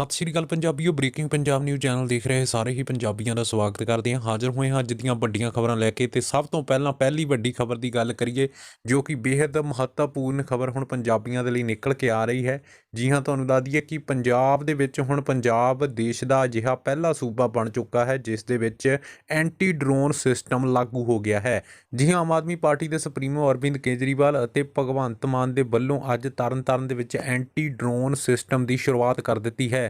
ਸਤਿ ਸ਼੍ਰੀ ਅਕਾਲ ਪੰਜਾਬੀਓ, breaking Punjab news channel ਦੇਖ ਰਹੇ ਸਾਰੇ ਹੀ ਪੰਜਾਬੀਆਂ ਦਾ ਸਵਾਗਤ ਕਰਦੇ ਹਾਂ। ਹਾਜ਼ਰ ਹੋਏ ਹਾਂ ਅੱਜ ਦੀਆਂ ਵੱਡੀਆਂ ਖਬਰਾਂ ਲੈ ਕੇ ਤੇ ਸਭ ਤੋਂ ਪਹਿਲਾਂ ਪਹਿਲੀ ਵੱਡੀ ਖਬਰ ਦੀ ਗੱਲ ਕਰੀਏ, ਜੋ ਕਿ ਬੇहद ਮਹੱਤਵਪੂਰਨ ਖਬਰ ਹੁਣ ਪੰਜਾਬੀਆਂ ਦੇ ਲਈ ਨਿਕਲ ਕੇ ਆ ਰਹੀ ਹੈ। ਜੀ ਹਾਂ, ਤੁਹਾਨੂੰ ਦੱਸ ਦਈਏ ਕਿ ਪੰਜਾਬ ਦੇ ਵਿੱਚ ਹੁਣ ਪੰਜਾਬ ਦੇਸ਼ ਦਾ ਅਜਿਹਾ ਪਹਿਲਾ ਸੂਬਾ ਬਣ ਚੁੱਕਾ ਹੈ, ਜਿਸ ਦੇ ਵਿੱਚ ਐਂਟੀ ਡਰੋਨ ਸਿਸਟਮ ਲਾਗੂ ਹੋ ਗਿਆ ਹੈ। ਜੀ ਹਾਂ, ਆਮ ਆਦਮੀ ਪਾਰਟੀ ਦੇ ਸੁਪਰੀਮੋ ਅਰਵਿੰਦ ਕੇਜਰੀਵਾਲ ਅਤੇ ਭਗਵੰਤ ਮਾਨ ਦੇ ਵੱਲੋਂ ਅੱਜ ਤਰਨਤਾਰਨ ਦੇ ਵਿੱਚ ਐਂਟੀ ਡਰੋਨ ਸਿਸਟਮ ਦੀ ਸ਼ੁਰੂਆਤ ਕਰ ਦਿੱਤੀ ਹੈ।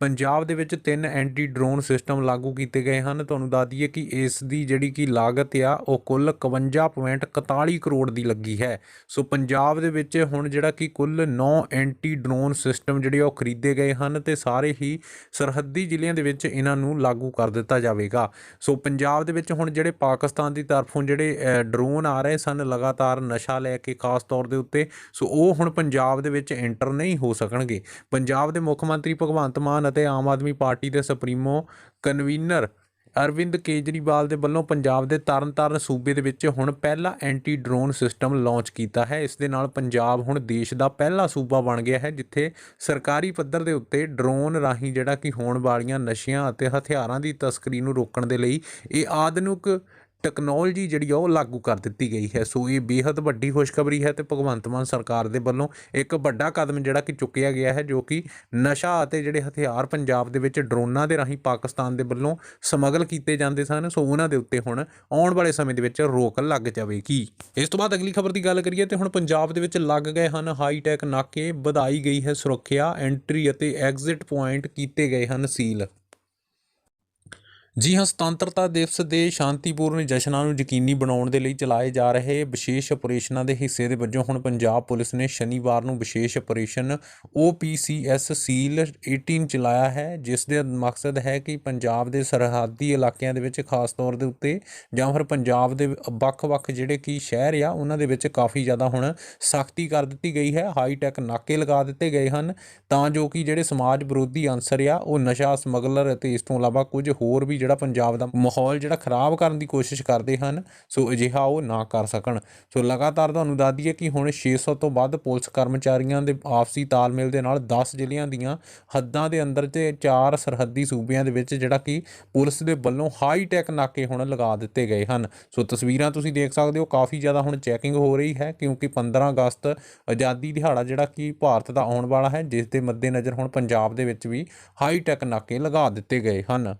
ਪੰਜਾਬ ਦੇ ਵਿੱਚ ਤਿੰਨ ਐਂਟੀ ਡਰੋਨ ਸਿਸਟਮ ਲਾਗੂ ਕੀਤੇ ਗਏ ਹਨ। ਤੁਹਾਨੂੰ ਦੱਸ ਦਈਏ ਕਿ ਇਸ ਦੀ ਜਿਹੜੀ ਕਿ ਲਾਗਤ ਆ, ਉਹ ਕੁੱਲ 51.41 ਕਰੋੜ ਦੀ ਲੱਗੀ ਹੈ। ਸੋ ਪੰਜਾਬ ਦੇ ਵਿੱਚ ਹੁਣ ਜਿਹੜਾ ਕਿ ਕੁੱਲ 9 ਐਂਟੀ ਡਰੋਨ ਸਿਸਟਮ ਜਿਹੜੇ ਆ, ਉਹ ਖਰੀਦੇ ਗਏ ਹਨ ਤੇ ਸਾਰੇ ਹੀ ਸਰਹੱਦੀ ਜ਼ਿਲ੍ਹਿਆਂ ਦੇ ਵਿੱਚ ਇਹਨਾਂ ਨੂੰ ਲਾਗੂ ਕਰ ਦਿੱਤਾ ਜਾਵੇਗਾ। ਸੋ ਪੰਜਾਬ ਦੇ ਵਿੱਚ ਹੁਣ ਜਿਹੜੇ ਪਾਕਿਸਤਾਨ ਦੀ ਤਰਫੋਂ ਜਿਹੜੇ ਡਰੋਨ ਆ ਰਹੇ ਸਨ, ਲਗਾਤਾਰ ਨਸ਼ਾ ਲੈ ਕੇ ਖਾਸ ਤੌਰ ਦੇ ਉੱਤੇ, ਸੋ ਉਹ ਹੁਣ ਪੰਜਾਬ ਦੇ ਵਿੱਚ ਐਂਟਰ ਨਹੀਂ ਹੋ ਸਕਣਗੇ। ਪੰਜਾਬ ਦੇ ਮੁੱਖ ਮੰਤਰੀ ਭਗਵੰਤ ਮਾਨ ਅਤੇ ਆਮ ਆਦਮੀ ਪਾਰਟੀ ਦੇ ਸੁਪਰੀਮੋ ਕਨਵੀਨਰ ਅਰਵਿੰਦ ਕੇਜਰੀਵਾਲ ਦੇ ਵੱਲੋਂ ਪੰਜਾਬ ਦੇ ਤਰਨਤਾਰਨ ਸੂਬੇ ਦੇ ਵਿੱਚ ਹੁਣ ਪਹਿਲਾ ਐਂਟੀ ਡਰੋਨ ਸਿਸਟਮ ਲਾਂਚ ਕੀਤਾ ਹੈ। ਇਸ ਦੇ ਨਾਲ ਪੰਜਾਬ ਹੁਣ ਦੇਸ਼ ਦਾ ਪਹਿਲਾ ਸੂਬਾ ਬਣ ਗਿਆ ਹੈ, ਜਿੱਥੇ ਸਰਕਾਰੀ ਪੱਧਰ ਦੇ ਉੱਤੇ ਡਰੋਨ ਰਾਹੀਂ ਜਿਹੜਾ ਕਿ ਹੋਣ ਵਾਲੀਆਂ ਨਸ਼ਿਆਂ ਅਤੇ ਹਥਿਆਰਾਂ ਦੀ ਤਸਕਰੀ ਨੂੰ ਰੋਕਣ ਦੇ ਲਈ ਇਹ ਆਧੁਨਿਕ ਟੈਕਨੋਲੋਜੀ ਜਿਹੜੀ ਆ ਉਹ ਲਾਗੂ ਕਰ ਦਿੱਤੀ ਗਈ ਹੈ। ਸੋ ਇਹ ਬੇहद ਵੱਡੀ ਖੁਸ਼ਖਬਰੀ ਹੈ ਤੇ ਭਗਵੰਤ ਮਾਨ ਸਰਕਾਰ ਦੇ ਵੱਲੋਂ ਇੱਕ ਵੱਡਾ ਕਦਮ ਜਿਹੜਾ ਕਿ ਚੁੱਕਿਆ ਗਿਆ ਹੈ, ਜੋ ਕਿ ਨਸ਼ਾ ਅਤੇ ਜਿਹੜੇ ਹਥਿਆਰ ਪੰਜਾਬ ਦੇ ਵਿੱਚ ਡਰੋਨਾਂ ਦੇ ਰਾਹੀਂ ਪਾਕਿਸਤਾਨ ਦੇ ਵੱਲੋਂ ਸਮਗਲ ਕੀਤੇ ਜਾਂਦੇ ਸਨ, ਸੋ ਉਹਨਾਂ ਦੇ ਉੱਤੇ ਹੁਣ ਆਉਣ ਵਾਲੇ ਸਮੇਂ ਦੇ ਵਿੱਚ ਰੋਕ ਲੱਗ ਜਾਵੇਗੀ। ਇਸ ਤੋਂ ਬਾਅਦ ਅਗਲੀ ਖਬਰ ਦੀ ਗੱਲ ਕਰੀਏ ਤੇ ਹੁਣ ਪੰਜਾਬ ਦੇ ਵਿੱਚ ਲੱਗ ਗਏ ਹਨ ਹਾਈ ਟੈਕ ਨਾਕੇ, ਵਧਾਈ ਗਈ ਹੈ ਸੁਰੱਖਿਆ, ਐਂਟਰੀ ਅਤੇ ਐਗਜ਼ਿਟ ਪੁਆਇੰਟ ਕੀਤੇ ਗਏ ਹਨ ਸੀਲ। ਜੀ ਹਾਂ, ਸੁਤੰਤਰਤਾ ਦਿਵਸ ਦੇ ਸ਼ਾਂਤੀਪੂਰਨ ਜਸ਼ਨਾਂ ਨੂੰ ਯਕੀਨੀ ਬਣਾਉਣ ਦੇ ਲਈ ਚਲਾਏ ਜਾ ਰਹੇ ਵਿਸ਼ੇਸ਼ ਆਪਰੇਸ਼ਨਾਂ ਦੇ ਹਿੱਸੇ ਦੇ ਵਜੋਂ ਹੁਣ ਪੰਜਾਬ ਪੁਲਿਸ ਨੇ ਸ਼ਨੀਵਾਰ ਨੂੰ ਵਿਸ਼ੇਸ਼ ਆਪਰੇਸ਼ਨ OPCS ਸੀਲ 18 ਚਲਾਇਆ ਹੈ, ਜਿਸ ਦਾ ਮਕਸਦ ਹੈ ਕਿ ਪੰਜਾਬ ਦੇ ਸਰਹੱਦੀ ਇਲਾਕਿਆਂ ਦੇ ਵਿੱਚ ਖਾਸ ਤੌਰ ਦੇ ਉੱਤੇ ਜਾਂ ਫਿਰ ਪੰਜਾਬ ਦੇ ਵੱਖ-ਵੱਖ ਜਿਹੜੇ ਕੀ ਸ਼ਹਿਰ ਆ, ਉਹਨਾਂ ਦੇ ਵਿੱਚ ਕਾਫੀ ਜ਼ਿਆਦਾ ਹੁਣ ਸਖਤੀ ਕਰ ਦਿੱਤੀ ਗਈ ਹੈ। ਹਾਈ ਟੈਕ ਨਾਕੇ ਲਗਾ ਦਿੱਤੇ ਗਏ ਹਨ, ਤਾਂ ਜੋ ਕਿ ਜਿਹੜੇ ਸਮਾਜ ਵਿਰੋਧੀ ਅਨਸਰ ਆ, ਉਹ ਨਸ਼ਾ ਸਮਗਲਰ ਅਤੇ ਇਸ ਤੋਂ ਇਲਾਵਾ ਕੁਝ ਹੋਰ ਵੀ ਜਿਹੜਾ ਪੰਜਾਬ ਦਾ ਮਾਹੌਲ ਜਿਹੜਾ ਖਰਾਬ ਕਰਨ ਦੀ ਕੋਸ਼ਿਸ਼ ਕਰਦੇ ਹਨ, ਸੋ ਅਜਿਹਾ ਉਹ ਨਾ ਕਰ ਸਕਣ। ਸੋ ਲਗਾਤਾਰ ਤੁਹਾਨੂੰ ਦੱਸ ਦਈਏ ਕਿ ਹੁਣ 600 ਤੋਂ ਵੱਧ ਪੁਲਿਸ ਕਰਮਚਾਰੀਆਂ ਦੇ ਆਪਸੀ ਤਾਲਮੇਲ ਦੇ ਨਾਲ 10 ਜ਼ਿਲ੍ਹਿਆਂ ਦੀਆਂ ਹੱਦਾਂ ਦੇ ਅੰਦਰ ਤੇ ਚਾਰ ਸਰਹੱਦੀ ਸੂਬਿਆਂ ਦੇ ਵਿੱਚ ਜਿਹੜਾ ਕਿ ਪੁਲਿਸ ਦੇ ਵੱਲੋਂ ਹਾਈ ਟੈਕ ਨਾਕੇ ਹੁਣ ਲਗਾ ਦਿੱਤੇ ਗਏ ਹਨ। ਸੋ ਤਸਵੀਰਾਂ ਤੁਸੀਂ ਦੇਖ ਸਕਦੇ ਹੋ, ਕਾਫੀ ਜ਼ਿਆਦਾ ਹੁਣ ਚੈਕਿੰਗ ਹੋ ਰਹੀ ਹੈ, ਕਿਉਂਕਿ 15 ਅਗਸਤ ਆਜ਼ਾਦੀ ਦਿਹਾੜਾ ਜਿਹੜਾ ਕਿ ਭਾਰਤ ਦਾ ਆਉਣ ਵਾਲਾ ਹੈ, ਜਿਸ ਦੇ ਮੱਦੇਨਜ਼ਰ ਹੁਣ ਪੰਜਾਬ ਦੇ ਵਿੱਚ ਵੀ ਹਾਈ ਟੈਕ ਨਾਕੇ ਲਗਾ ਦਿੱਤੇ ਗਏ ਹਨ।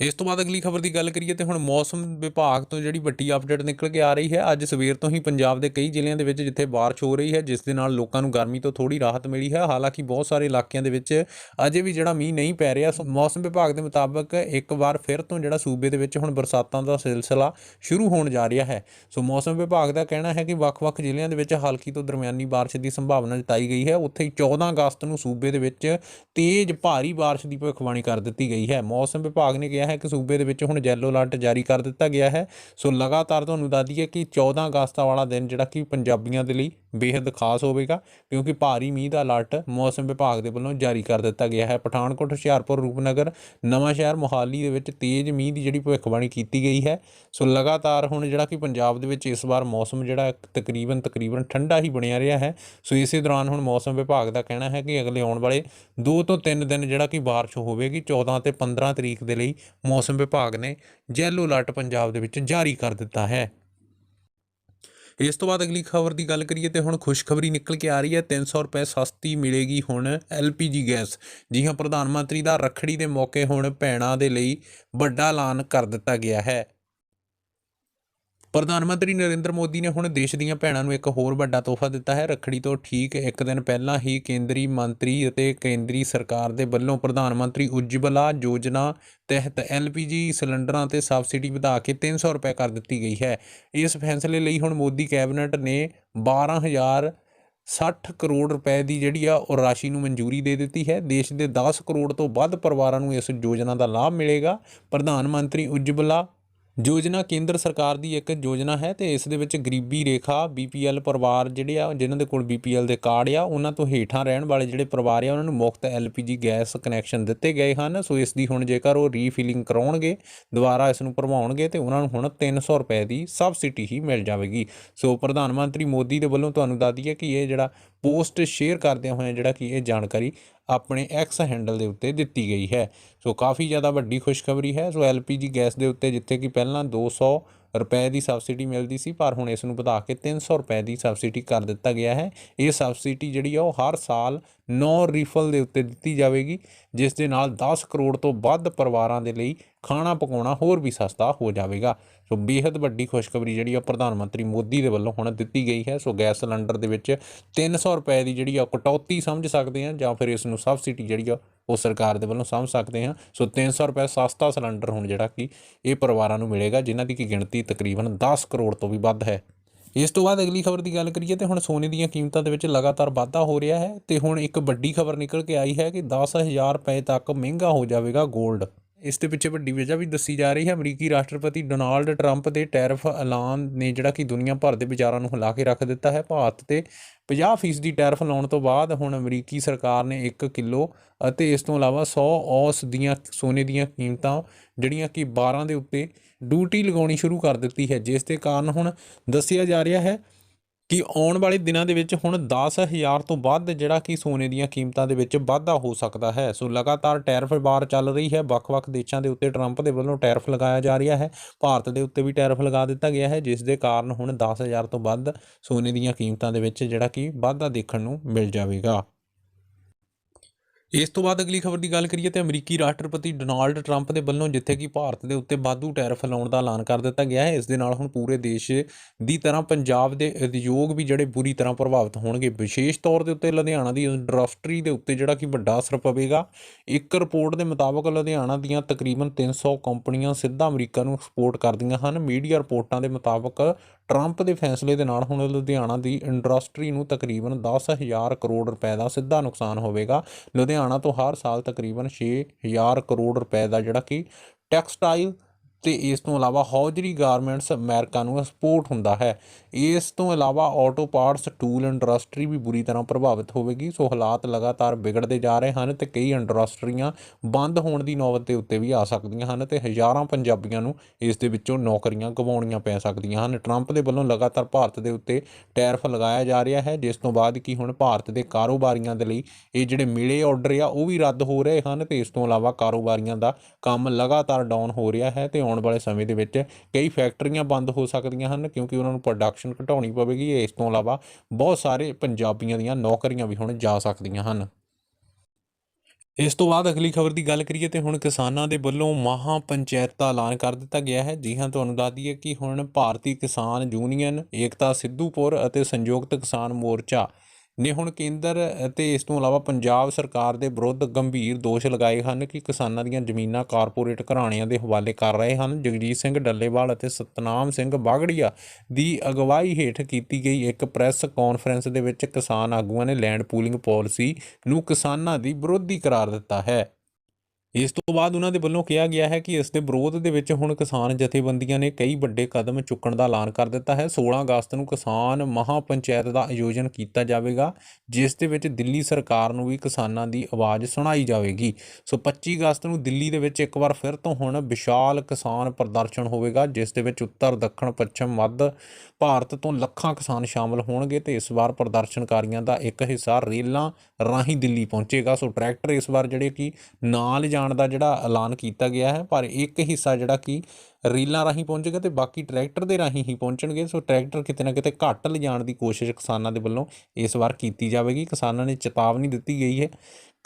ਇਸ ਤੋਂ ਬਾਅਦ ਅਗਲੀ ਖਬਰ ਦੀ ਗੱਲ ਕਰੀਏ ਤੇ ਹੁਣ ਮੌਸਮ ਵਿਭਾਗ ਤੋਂ ਜਿਹੜੀ ਵੱਡੀ ਅਪਡੇਟ ਨਿਕਲ ਕੇ ਆ ਰਹੀ ਹੈ, ਅੱਜ ਸਵੇਰ ਤੋਂ ਹੀ ਪੰਜਾਬ ਦੇ ਕਈ ਜ਼ਿਲ੍ਹਿਆਂ ਦੇ ਵਿੱਚ ਜਿੱਥੇ ਬਾਰਿਸ਼ ਹੋ ਰਹੀ ਹੈ, ਜਿਸ ਦੇ ਨਾਲ ਲੋਕਾਂ ਨੂੰ ਗਰਮੀ ਤੋਂ ਥੋੜੀ ਰਾਹਤ ਮਿਲੀ ਹੈ। ਹਾਲਾਂਕਿ ਬਹੁਤ ਸਾਰੇ ਇਲਾਕਿਆਂ ਦੇ ਵਿੱਚ ਅਜੇ ਵੀ ਜਿਹੜਾ ਮੀਂਹ ਨਹੀਂ ਪੈ ਰਿਹਾ, ਸੋ ਮੌਸਮ ਵਿਭਾਗ ਦੇ ਮੁਤਾਬਕ ਇੱਕ ਵਾਰ ਫਿਰ ਤੋਂ ਜਿਹੜਾ ਸੂਬੇ ਦੇ ਵਿੱਚ ਹੁਣ ਬਰਸਾਤਾਂ ਦਾ ਸਿਲਸਿਲਾ ਸ਼ੁਰੂ ਹੋਣ ਜਾ ਰਿਹਾ ਹੈ। ਸੋ ਮੌਸਮ ਵਿਭਾਗ ਦਾ ਕਹਿਣਾ ਹੈ ਕਿ ਵੱਖ-ਵੱਖ ਜ਼ਿਲ੍ਹਿਆਂ ਦੇ ਵਿੱਚ ਹਲਕੀ ਤੋਂ ਦਰਮਿਆਨੀ ਬਾਰਿਸ਼ ਦੀ ਸੰਭਾਵਨਾ ਜਤਾਈ ਗਈ ਹੈ। ਉੱਥੇ ਹੀ 14 ਅਗਸਤ ਨੂੰ ਸੂਬੇ ਦੇ ਵਿੱਚ ਤੇਜ਼ ਭਾਰੀ ਬਾਰਿਸ਼ ਦੀ ਭਵਿੱਖਬਾਣੀ ਕਰ ਦਿੱਤੀ ਗਈ ਹੈ। ਮੌਸਮ ਵਿਭਾਗ ਨੇ ਕਿਹਾ ਹੈ। ਕਿ ਸੂਬੇ ਦੇ ਵਿੱਚ ਹੁਣ ਯੈਲੋ ਅਲਰਟ ਜਾਰੀ ਕਰ ਦਿੱਤਾ ਗਿਆ ਹੈ। ਸੋ ਲਗਾਤਾਰ ਤੁਹਾਨੂੰ ਦੱਸ ਦਈਏ ਕਿ 14 ਅਗਸਤ ਵਾਲਾ ਦਿਨ ਜਿਹੜਾ ਕਿ ਪੰਜਾਬੀਆਂ ਦੇ ਲਈ ਬੇहद ਖਾਸ ਹੋਵੇਗਾ, ਕਿਉਂਕਿ ਭਾਰੀ ਮੀਂਹ ਦਾ ਅਲਰਟ ਮੌਸਮ ਵਿਭਾਗ ਦੇ ਵੱਲੋਂ ਜਾਰੀ ਕਰ ਦਿੱਤਾ ਗਿਆ ਹੈ। ਪਠਾਨਕੋਟ, ਹੁਸ਼ਿਆਰਪੁਰ, ਰੂਪਨਗਰ, ਨਵਾਂ ਸ਼ਹਿਰ, ਮੋਹਾਲੀ ਦੇ ਵਿੱਚ ਤੇਜ਼ ਮੀਂਹ ਦੀ ਜਿਹੜੀ ਭਵਿੱਖਬਾਣੀ ਕੀਤੀ ਗਈ ਹੈ। ਸੋ ਲਗਾਤਾਰ ਹੁਣ ਜਿਹੜਾ ਕਿ ਪੰਜਾਬ ਦੇ ਵਿੱਚ ਇਸ ਵਾਰ ਮੌਸਮ ਜਿਹੜਾ ਤਕਰੀਬਨ ਤਕਰੀਬਨ ਠੰਡਾ ਹੀ ਬਣਿਆ ਰਿਹਾ ਹੈ। ਸੋ ਇਸੇ ਦੌਰਾਨ ਹੁਣ ਮੌਸਮ ਵਿਭਾਗ ਦਾ ਕਹਿਣਾ ਹੈ ਕਿ ਅਗਲੇ ਆਉਣ ਵਾਲੇ 2 ਤੋਂ 3 ਦਿਨ ਜਿਹੜਾ ਕਿ ਬਾਰਿਸ਼ ਹੋਵੇਗੀ 14 ਤੇ 15 ਤਰੀਕ ਦੇ ਲਈ ਮੌਸਮ ਵਿਭਾਗ ਨੇ ਯੈਲੋ ਅਲਰਟ ਪੰਜਾਬ ਦੇ ਵਿੱਚ ਜਾਰੀ ਕਰ ਦਿੱਤਾ ਹੈ। ਇਸ ਤੋਂ ਬਾਅਦ ਅਗਲੀ ਖਬਰ ਦੀ ਗੱਲ ਕਰੀਏ ਤੇ ਹੁਣ ਖੁਸ਼ਖਬਰੀ ਨਿਕਲ ਕੇ ਆ ਰਹੀ ਹੈ। 300 ਰੁਪਏ ਸਸਤੀ ਮਿਲੇਗੀ ਹੁਣ LPG ਗੈਸ। ਜੀ ਹਾਂ, ਪ੍ਰਧਾਨ ਮੰਤਰੀ ਦਾ ਰੱਖੜੀ ਦੇ ਮੌਕੇ ਹੁਣ ਭੈਣਾਂ ਦੇ ਲਈ ਵੱਡਾ ਐਲਾਨ ਕਰ ਦਿੱਤਾ ਗਿਆ ਹੈ। ਪ੍ਰਧਾਨ ਮੰਤਰੀ ਨਰਿੰਦਰ ਮੋਦੀ ਨੇ ਹੁਣ ਦੇਸ਼ ਦੀਆਂ ਭੈਣਾਂ ਨੂੰ ਇੱਕ ਹੋਰ ਵੱਡਾ ਤੋਹਫਾ ਦਿੱਤਾ ਹੈ। ਰੱਖੜੀ ਤੋਂ ਠੀਕ ਇੱਕ ਦਿਨ ਪਹਿਲਾਂ ਹੀ ਕੇਂਦਰੀ ਮੰਤਰੀ ਅਤੇ ਕੇਂਦਰੀ ਸਰਕਾਰ ਦੇ ਵੱਲੋਂ ਪ੍ਰਧਾਨ ਮੰਤਰੀ ਉਜਵਲਾ ਯੋਜਨਾ ਤਹਿਤ LPG ਸਿਲੰਡਰਾਂ ਤੇ ਸਬਸਿਡੀ ਵਧਾ ਕੇ 300 ਰੁਪਏ ਕਰ ਦਿੱਤੀ ਗਈ ਹੈ। ਇਸ ਫੈਸਲੇ ਲਈ ਹੁਣ ਮੋਦੀ ਕੈਬਨਿਟ ਨੇ 12000 60 ਕਰੋੜ ਰੁਪਏ ਦੀ ਜਿਹੜੀ ਆ ਉਹ ਰਾਸ਼ੀ ਨੂੰ ਮਨਜ਼ੂਰੀ ਦੇ ਦਿੱਤੀ ਹੈ। ਦੇਸ਼ ਦੇ 10 ਕਰੋੜ ਤੋਂ ਵੱਧ ਪਰਿਵਾਰਾਂ ਨੂੰ ਇਸ ਯੋਜਨਾ ਦਾ ਲਾਭ ਮਿਲੇਗਾ। ਪ੍ਰਧਾਨ ਮੰਤਰੀ ਉਜਵਲਾ ਯੋਜਨਾ ਕੇਂਦਰ ਸਰਕਾਰ ਦੀ ਇੱਕ ਯੋਜਨਾ ਹੈ ਤੇ ਇਸ ਦੇ ਵਿੱਚ ਗਰੀਬੀ ਰੇਖਾ BPL ਪਰਿਵਾਰ ਜਿਹੜੇ ਆ, ਜਿਨ੍ਹਾਂ ਦੇ ਕੋਲ BPL ਦੇ ਕਾਰਡ ਆ, ਉਹਨਾਂ ਤੋਂ ਹੇਠਾਂ ਰਹਿਣ ਵਾਲੇ ਜਿਹੜੇ ਪਰਿਵਾਰ ਆ, ਉਹਨਾਂ ਨੂੰ ਮੁਫਤ LPG ਗੈਸ ਕਨੈਕਸ਼ਨ ਦਿੱਤੇ ਗਏ ਹਨ। ਸੋ ਇਸ ਦੀ ਹੁਣ ਜੇਕਰ ਉਹ ਰੀਫਿਲਿੰਗ ਕਰਾਉਣਗੇ, ਦੁਬਾਰਾ ਇਸ ਨੂੰ ਭਰਵਾਉਣਗੇ ਤੇ ਉਹਨਾਂ ਨੂੰ ਹੁਣ 300 ਰੁਪਏ ਦੀ ਸਬਸਿਡੀ ਹੀ ਮਿਲ ਜਾਵੇਗੀ। ਸੋ ਪ੍ਰਧਾਨ ਮੰਤਰੀ ਮੋਦੀ ਦੇ ਵੱਲੋਂ ਤੁਹਾਨੂੰ ਦੱਸ ਦਈਏ ਕਿ ਇਹ ਜਿਹੜਾ ਪੋਸਟ ਸ਼ੇਅਰ ਕਰਦਿਆਂ ਹੋਇਆਂ ਜਿਹੜਾ ਕਿ ਇਹ ਜਾਣਕਾਰੀ ਆਪਣੇ ਐਕਸ ਹੈਂਡਲ ਦੇ ਉੱਤੇ ਦਿੱਤੀ ਗਈ ਹੈ। ਸੋ ਕਾਫੀ ਜ਼ਿਆਦਾ ਵੱਡੀ ਖੁਸ਼ਖਬਰੀ ਹੈ। ਸੋ ਐਲਪੀਜੀ ਗੈਸ ਦੇ ਉੱਤੇ ਜਿੱਥੇ ਕਿ ਪਹਿਲਾਂ 200 ਰੁਪਏ ਦੀ ਸਬਸਿਡੀ ਮਿਲਦੀ ਸੀ, ਪਰ ਹੁਣ ਇਸ ਨੂੰ ਵਧਾ ਕੇ 300 ਰੁਪਏ ਦੀ ਸਬਸਿਡੀ ਕਰ ਦਿੱਤਾ ਗਿਆ ਹੈ। ਇਹ ਸਬਸਿਡੀ ਜਿਹੜੀ ਆ, ਉਹ ਹਰ ਸਾਲ 9 ਰੀਫਲ ਦੇ ਉੱਤੇ ਦਿੱਤੀ ਜਾਵੇਗੀ, ਜਿਸ ਦੇ ਨਾਲ 10 ਕਰੋੜ ਤੋਂ ਵੱਧ ਪਰਿਵਾਰਾਂ ਦੇ ਲਈ ਖਾਣਾ ਪਕਾਉਣਾ ਹੋਰ ਵੀ ਸਸਤਾ ਹੋ ਜਾਵੇਗਾ। ਸੋ ਬੇहद ਵੱਡੀ ਖੁਸ਼ਖਬਰੀ ਜਿਹੜੀ ਆ ਪ੍ਰਧਾਨ ਮੰਤਰੀ ਮੋਦੀ ਦੇ ਵੱਲੋਂ ਹੁਣ ਦਿੱਤੀ ਗਈ ਹੈ। ਸੋ ਗੈਸ ਸਿਲੰਡਰ ਦੇ ਵਿੱਚ 300 ਰੁਪਏ ਦੀ ਜਿਹੜੀ ਆ ਕਟੌਤੀ ਸਮਝ ਸਕਦੇ ਆ ਜਾਂ ਫਿਰ ਇਸ ਨੂੰ ਸਬਸਿਡੀ ਜਿਹੜੀ ਆ ਉਹ ਸਰਕਾਰ ਦੇ ਵੱਲੋਂ ਸਮਝ ਸਕਦੇ ਆ ਸੋ 300 ਰੁਪਏ ਸਸਤਾ ਸਿਲੰਡਰ ਹੁਣ ਜਿਹੜਾ ਕਿ ਇਹ ਪਰਿਵਾਰਾਂ ਨੂੰ ਮਿਲੇਗਾ ਜਿਨ੍ਹਾਂ ਦੀ ਕਿ ਗਿਣਤੀ ਤਕਰੀਬਨ 10 ਕਰੋੜ ਤੋਂ ਵੀ ਵੱਧ ਹੈ। ਇਸ ਤੋਂ ਬਾਅਦ ਅਗਲੀ ਖਬਰ ਦੀ ਗੱਲ ਕਰੀਏ ਤੇ ਹੁਣ ਸੋਨੇ ਦੀਆਂ ਕੀਮਤਾਂ ਦੇ ਵਿੱਚ ਲਗਾਤਾਰ ਵਾਧਾ ਹੋ ਰਿਹਾ ਹੈ ਤੇ ਹੁਣ ਇੱਕ ਵੱਡੀ ਖਬਰ ਨਿਕਲ ਕੇ ਆਈ ਹੈ ਕਿ 10000 ਰੁਪਏ ਤੱਕ ਮਹਿੰਗਾ ਹੋ ਜਾਵੇਗਾ 골ਡ ਇਸ ਦੇ ਪਿੱਛੇ ਵੱਡੀ ਵਜ੍ਹਾ ਵੀ ਦੱਸੀ ਜਾ ਰਹੀ ਹੈ। ਅਮਰੀਕੀ ਰਾਸ਼ਟਰਪਤੀ ਡੋਨਾਲਡ ਟਰੰਪ ਦੇ ਟੈਰਿਫ ਐਲਾਨ ਨੇ ਜਿਹੜਾ ਕਿ ਦੁਨੀਆ ਭਰ ਦੇ ਵਿਚਾਰਾਂ ਨੂੰ ਹਿਲਾ ਕੇ ਰੱਖ ਦਿੱਤਾ ਹੈ। ਭਾਰਤ ਤੇ 50% ਦੀ ਟੈਰਿਫ ਲਾਉਣ ਤੋਂ ਬਾਅਦ ਹੁਣ ਅਮਰੀਕੀ ਸਰਕਾਰ ਨੇ 1 ਕਿਲੋ ਅਤੇ ਇਸ ਤੋਂ ਇਲਾਵਾ 100 ਔਸ ਦੀਆਂ ਸੋਨੇ ਦੀਆਂ ਕੀਮਤਾਂ ਜਿਹੜੀਆਂ ਕਿ 12 ਦੇ ਉੱਤੇ ਡਿਊਟੀ ਲਗਾਉਣੀ ਸ਼ੁਰੂ ਕਰ ਦਿੱਤੀ ਹੈ, ਜਿਸ ਦੇ ਕਾਰਨ ਹੁਣ ਦੱਸਿਆ ਜਾ ਰਿਹਾ ਹੈ ਕਿ ਆਉਣ ਵਾਲੇ ਦਿਨਾਂ ਦੇ ਵਿੱਚ ਹੁਣ 10000 ਤੋਂ ਵੱਧ ਜਿਹੜਾ ਕਿ ਸੋਨੇ ਦੀਆਂ ਕੀਮਤਾਂ ਦੇ ਵਿੱਚ ਵਾਧਾ ਹੋ ਸਕਦਾ ਹੈ। ਸੋ ਲਗਾਤਾਰ ਟੈਰਫ ਵਾਰ ਚੱਲ ਰਹੀ ਹੈ। ਵੱਖ-ਵੱਖ ਦੇਸ਼ਾਂ ਦੇ ਉੱਤੇ ਟਰੰਪ ਦੇ ਵੱਲੋਂ ਟੈਰਫ ਲਗਾਇਆ ਜਾ ਰਿਹਾ ਹੈ। ਭਾਰਤ ਦੇ ਉੱਤੇ ਵੀ ਟੈਰਫ ਲਗਾ ਦਿੱਤਾ ਗਿਆ ਹੈ, ਜਿਸ ਦੇ ਕਾਰਨ ਹੁਣ 10000 ਤੋਂ ਵੱਧ ਸੋਨੇ ਦੀਆਂ ਕੀਮਤਾਂ ਦੇ ਵਿੱਚ ਜਿਹੜਾ ਕਿ ਵਾਧਾ ਦੇਖਣ ਨੂੰ ਮਿਲ ਜਾਵੇਗਾ। ਇਸ ਤੋਂ ਬਾਅਦ ਅਗਲੀ ਖਬਰ ਦੀ ਗੱਲ ਕਰੀਏ ਤੇ ਅਮਰੀਕੀ ਰਾਸ਼ਟਰਪਤੀ ਡੋਨਾਲਡ ਟਰੰਪ ਦੇ ਵੱਲੋਂ ਜਿੱਥੇ ਕਿ ਭਾਰਤ ਦੇ ਉੱਤੇ ਵਾਧੂ ਟੈਰਿਫ ਲਾਉਣ ਦਾ ਐਲਾਨ ਕਰ ਦਿੱਤਾ ਗਿਆ ਹੈ, ਇਸ ਦੇ ਨਾਲ ਹੁਣ ਪੂਰੇ ਦੇਸ਼ ਦੀ ਤਰ੍ਹਾਂ ਪੰਜਾਬ ਦੇ ਉਦਯੋਗ ਵੀ ਜਿਹੜੇ ਬੁਰੀ ਤਰ੍ਹਾਂ ਪ੍ਰਭਾਵਿਤ ਹੋਣਗੇ। ਵਿਸ਼ੇਸ਼ ਤੌਰ ਦੇ ਉੱਤੇ ਲੁਧਿਆਣਾ ਦੀ ਇੰਡਸਟਰੀ ਦੇ ਉੱਤੇ ਜਿਹੜਾ ਕਿ ਵੱਡਾ ਅਸਰ ਪਵੇਗਾ, ਇੱਕ ਰਿਪੋਰਟ ਦੇ ਮੁਤਾਬਕ ਲੁਧਿਆਣਾ ਦੀਆਂ ਤਕਰੀਬਨ 300 ਕੰਪਨੀਆਂ ਸਿੱਧਾ ਅਮਰੀਕਾ ਨੂੰ ਐਕਸਪੋਰਟ ਕਰਦੀਆਂ ਹਨ। ਮੀਡੀਆ ਰਿਪੋਰਟਾਂ ਦੇ ਮੁਤਾਬਕ ਟਰੰਪ ਦੇ ਫੈਸਲੇ ਦੇ ਨਾਲ ਹੁਣ ਲੁਧਿਆਣਾ ਦੀ ਇੰਡਸਟਰੀ ਨੂੰ ਤਕਰੀਬਨ 10000 ਕਰੋੜ ਰੁਪਏ ਦਾ ਸਿੱਧਾ ਨੁਕਸਾਨ ਹੋਵੇਗਾ। ਲੁਧਿਆਣਾ ਤੋਂ ਹਰ ਸਾਲ ਤਕਰੀਬਨ 6000 ਕਰੋੜ ਰੁਪਏ ਦਾ ਜਿਹੜਾ ਕਿ ਟੈਕਸਟਾਈਲ ਤੇ ਇਸ ਤੋਂ ਇਲਾਵਾ ਹੌਜਰੀ ਗਾਰਮੈਂਟਸ ਅਮਰੀਕਾ ਨੂੰ ਐਕਸਪੋਰਟ ਹੁੰਦਾ ਹੈ। ਇਸ ਤੋਂ ਇਲਾਵਾ ਆਟੋ ਪਾਰਟਸ, ਟੂਲ ਇੰਡਸਟਰੀ ਵੀ ਬੁਰੀ ਤਰ੍ਹਾਂ ਪ੍ਰਭਾਵਿਤ ਹੋਵੇਗੀ। ਸੋ ਹਾਲਾਤ ਲਗਾਤਾਰ ਵਿਗੜਦੇ ਜਾ ਰਹੇ ਹਨ ਤੇ ਕਈ ਇੰਡਸਟਰੀਆਂ ਬੰਦ ਹੋਣ ਦੀ ਨੌਬਤ ਦੇ ਉੱਤੇ ਵੀ ਆ ਸਕਦੀਆਂ ਹਨ ਤੇ ਹਜ਼ਾਰਾਂ ਪੰਜਾਬੀਆਂ ਨੂੰ ਇਸ ਦੇ ਵਿੱਚੋਂ ਨੌਕਰੀਆਂ ਗਵਾਉਣੀਆਂ ਪੈ ਸਕਦੀਆਂ ਹਨ। ਟਰੰਪ ਦੇ ਵੱਲੋਂ ਲਗਾਤਾਰ ਭਾਰਤ ਦੇ ਉੱਤੇ ਟੈਰਫ ਲਗਾਇਆ ਜਾ ਰਿਹਾ ਹੈ, ਜਿਸ ਤੋਂ ਬਾਅਦ ਕੀ ਹੁਣ ਭਾਰਤ ਦੇ ਕਾਰੋਬਾਰੀਆਂ ਦੇ ਲਈ ਇਹ ਜਿਹੜੇ ਮਿਲੇ ਆਰਡਰ ਆ, ਉਹ ਵੀ ਰੱਦ ਹੋ ਰਹੇ ਹਨ ਤੇ ਇਸ ਤੋਂ ਇਲਾਵਾ ਕਾਰੋਬਾਰੀਆਂ ਦਾ ਕੰਮ ਲਗਾਤਾਰ ਡਾਊਨ ਹੋ ਰਿਹਾ ਹੈ ਤੇ ਆਉਣ ਵਾਲੇ ਸਮੇਂ ਦੇ ਵਿੱਚ ਕਈ ਫੈਕਟਰੀਆਂ ਬੰਦ ਹੋ ਸਕਦੀਆਂ ਹਨ ਕਿਉਂਕਿ ਉਹਨਾਂ ਨੂੰ ਪ੍ਰੋਡਕਸ਼ਨ ਘਟਾਉਣੀ ਪਵੇਗੀ। ਇਸ ਤੋਂ ਇਲਾਵਾ ਬਹੁਤ ਸਾਰੇ ਪੰਜਾਬੀਆਂ ਦੀਆਂ ਨੌਕਰੀਆਂ ਵੀ ਹੁਣ ਜਾ ਸਕਦੀਆਂ ਹਨ। ਇਸ ਤੋਂ ਬਾਅਦ ਅਗਲੀ ਖਬਰ ਦੀ ਗੱਲ ਕਰੀਏ ਤੇ ਹੁਣ ਕਿਸਾਨਾਂ ਦੇ ਵੱਲੋਂ ਮਹਾ ਪੰਚਾਇਤ ਦਾ ਐਲਾਨ ਕਰ ਦਿੱਤਾ ਗਿਆ ਹੈ। ਜੀ ਹਾਂ, ਤੁਹਾਨੂੰ ਦੱਸ ਦਈਏ ਕਿ ਹੁਣ ਭਾਰਤੀ ਕਿਸਾਨ ਯੂਨੀਅਨ, ਏਕਤਾ ਸਿੱਧੂਪੁਰ ਅਤੇ ਸੰਯੁਕਤ ਕਿਸਾਨ ਮੋਰਚਾ ਨੇ ਹੁਣ ਕੇਂਦਰ ਅਤੇ ਇਸ ਤੋਂ ਇਲਾਵਾ ਪੰਜਾਬ ਸਰਕਾਰ ਦੇ ਵਿਰੁੱਧ ਗੰਭੀਰ ਦੋਸ਼ ਲਗਾਏ ਹਨ ਕਿ ਕਿਸਾਨਾਂ ਦੀਆਂ ਜ਼ਮੀਨਾਂ ਕਾਰਪੋਰੇਟ ਘਰਾਣਿਆਂ ਦੇ ਹਵਾਲੇ ਕਰ ਰਹੇ ਹਨ। ਜਗਜੀਤ ਸਿੰਘ ਡੱਲੇਵਾਲ ਅਤੇ ਸਤਨਾਮ ਸਿੰਘ ਬਾਗੜੀਆ ਦੀ ਅਗਵਾਈ ਹੇਠ ਕੀਤੀ ਗਈ ਇੱਕ ਪ੍ਰੈਸ ਕਾਨਫਰੰਸ ਦੇ ਵਿੱਚ ਕਿਸਾਨ ਆਗੂਆਂ ਨੇ ਲੈਂਡ ਪੂਲਿੰਗ ਪਾਲਿਸੀ ਨੂੰ ਕਿਸਾਨਾਂ ਦੀ ਵਿਰੋਧੀ ਕਰਾਰ ਦਿੱਤਾ ਹੈ। ਇਸ ਤੋਂ ਬਾਅਦ ਉਹਨਾਂ ਦੇ ਵੱਲੋਂ ਕਿਹਾ ਗਿਆ ਹੈ ਕਿ ਇਸ ਦੇ ਵਿਰੋਧ ਦੇ ਵਿੱਚ ਹੁਣ ਕਿਸਾਨ ਜਥੇਬੰਦੀਆਂ ਨੇ ਕਈ ਵੱਡੇ ਕਦਮ ਚੁੱਕਣ ਦਾ ਐਲਾਨ ਕਰ ਦਿੱਤਾ ਹੈ। 16 ਅਗਸਤ ਨੂੰ ਕਿਸਾਨ ਮਹਾ ਪੰਚਾਇਤ ਦਾ ਆਯੋਜਨ ਕੀਤਾ ਜਾਵੇਗਾ, ਜਿਸ ਦੇ ਵਿੱਚ ਦਿੱਲੀ ਸਰਕਾਰ ਨੂੰ ਵੀ ਕਿਸਾਨਾਂ ਦੀ ਆਵਾਜ਼ ਸੁਣਾਈ ਜਾਵੇਗੀ। ਸੋ 25 ਅਗਸਤ ਨੂੰ ਦਿੱਲੀ ਦੇ ਵਿੱਚ ਇੱਕ ਵਾਰ ਫਿਰ ਤੋਂ ਹੁਣ ਵਿਸ਼ਾਲ ਕਿਸਾਨ ਪ੍ਰਦਰਸ਼ਨ ਹੋਵੇਗਾ, ਜਿਸ ਦੇ ਵਿੱਚ ਉੱਤਰ, ਦੱਖਣ, ਪੱਛਮ, ਮੱਧ ਭਾਰਤ ਤੋਂ ਲੱਖਾਂ ਕਿਸਾਨ ਸ਼ਾਮਲ ਹੋਣਗੇ ਤੇ ਇਸ ਵਾਰ ਪ੍ਰਦਰਸ਼ਨਕਾਰੀਆਂ ਦਾ ਇੱਕ ਹਿੱਸਾ ਰੇਲਾਂ ਰਾਹੀਂ ਦਿੱਲੀ ਪਹੁੰਚੇਗਾ। ਸੋ ਟਰੈਕਟਰ ਇਸ ਵਾਰ ਜਿਹੜੇ ਕਿ ਨਾਲ ਜਾਣ ਜਾਣ ਦਾ ਜਿਹੜਾ ਐਲਾਨ ਕੀਤਾ ਗਿਆ ਹੈ, ਪਰ ਇੱਕ ਹਿੱਸਾ ਜਿਹੜਾ ਕਿ ਰੇਲਾਂ ਰਾਹੀਂ ਪਹੁੰਚੇਗਾ ਤੇ ਬਾਕੀ ਟਰੈਕਟਰ ਦੇ ਰਾਹੀਂ ਹੀ ਪਹੁੰਚਣਗੇ। ਸੋ ਟਰੈਕਟਰ ਕਿਤੇ ਨਾ ਕਿਤੇ ਘੱਟ ਲਿਜਾਣ ਦੀ ਕੋਸ਼ਿਸ਼ ਕਿਸਾਨਾਂ ਦੇ ਵੱਲੋਂ ਇਸ ਵਾਰ ਕੀਤੀ ਜਾਵੇਗੀ। ਕਿਸਾਨਾਂ ਨੇ ਚੇਤਾਵਨੀ ਦਿੱਤੀ ਗਈ ਹੈ